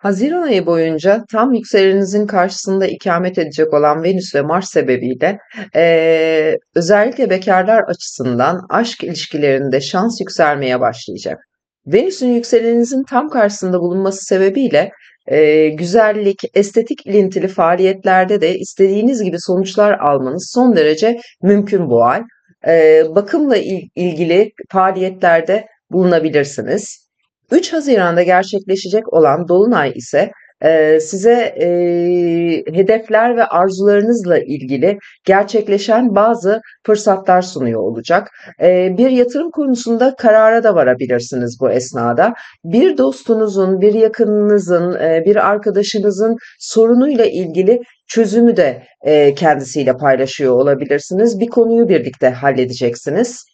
Haziran ayı boyunca tam yükselenizin karşısında ikamet edecek olan Venüs ve Mars sebebiyle eee, özellikle bekarlar açısından aşk ilişkilerinde şans yükselmeye başlayacak. Venüs'ün yükselenizin tam karşısında bulunması sebebiyle eee, güzellik, estetik ilintili faaliyetlerde de istediğiniz gibi sonuçlar almanız son derece mümkün bu ay. Eee, bakımla il- ilgili faaliyetlerde bulunabilirsiniz. 3 Haziran'da gerçekleşecek olan Dolunay ise eee, size eee, hedefler ve arzularınızla ilgili gerçekleşen bazı fırsatlar sunuyor olacak. Eee, bir yatırım konusunda karara da varabilirsiniz bu esnada. Bir dostunuzun, bir yakınınızın, bir arkadaşınızın sorunuyla ilgili çözümü de kendisiyle paylaşıyor olabilirsiniz. Bir konuyu birlikte halledeceksiniz.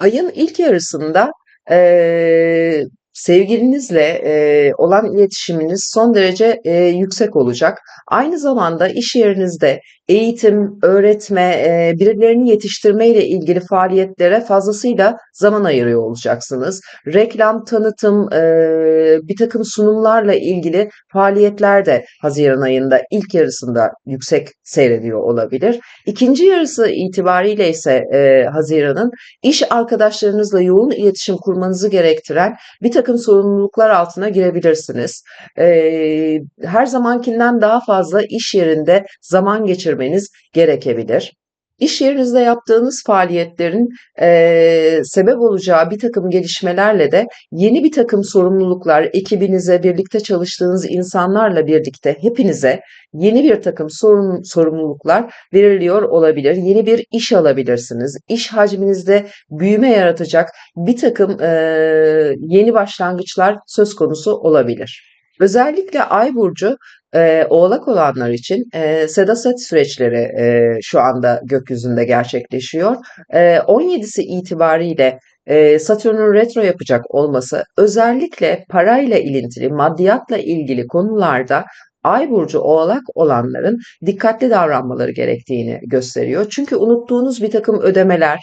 Ayın ilk yarısında eee, sevgilinizle eee, olan iletişiminiz son derece eee, yüksek olacak. Aynı zamanda iş yerinizde eğitim, öğretme, eee, birilerini yetiştirme ile ilgili faaliyetlere fazlasıyla zaman ayırıyor olacaksınız. Reklam, tanıtım, eee, bir takım sunumlarla ilgili faaliyetler de Haziran ayında ilk yarısında yüksek seyrediyor olabilir. İkinci yarısı itibariyle ise eee, Haziran'ın iş arkadaşlarınızla yoğun iletişim kurmanızı gerektiren bir takım sorumluluklar altına girebilirsiniz. Eee, her zamankinden daha fazla iş yerinde zaman geçirmeniz gerekebilir. İş yerinizde yaptığınız faaliyetlerin eee, sebep olacağı bir takım gelişmelerle de yeni bir takım sorumluluklar, ekibinize, birlikte çalıştığınız insanlarla birlikte hepinize yeni bir takım sorun, sorumluluklar veriliyor olabilir. Yeni bir iş alabilirsiniz. İş hacminizde büyüme yaratacak bir takım eee, yeni başlangıçlar söz konusu olabilir. Özellikle Ay burcu eee, Oğlak olanlar için eee, sedaset süreçleri eee, şu anda gökyüzünde gerçekleşiyor. Eee, 17'si itibariyle eee, Satürn'ün retro yapacak olması özellikle parayla ilintili, maddiyatla ilgili konularda Ay burcu Oğlak olanların dikkatli davranmaları gerektiğini gösteriyor. Çünkü unuttuğunuz bir takım ödemeler,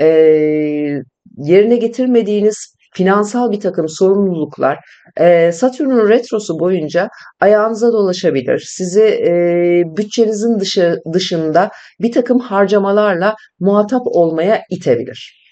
eee, yerine getirmediğiniz finansal bir takım sorumluluklar eee, Satürn'ün retrosu boyunca ayağınıza dolaşabilir. Sizi eee, bütçenizin dışı, dışında bir takım harcamalarla muhatap olmaya itebilir.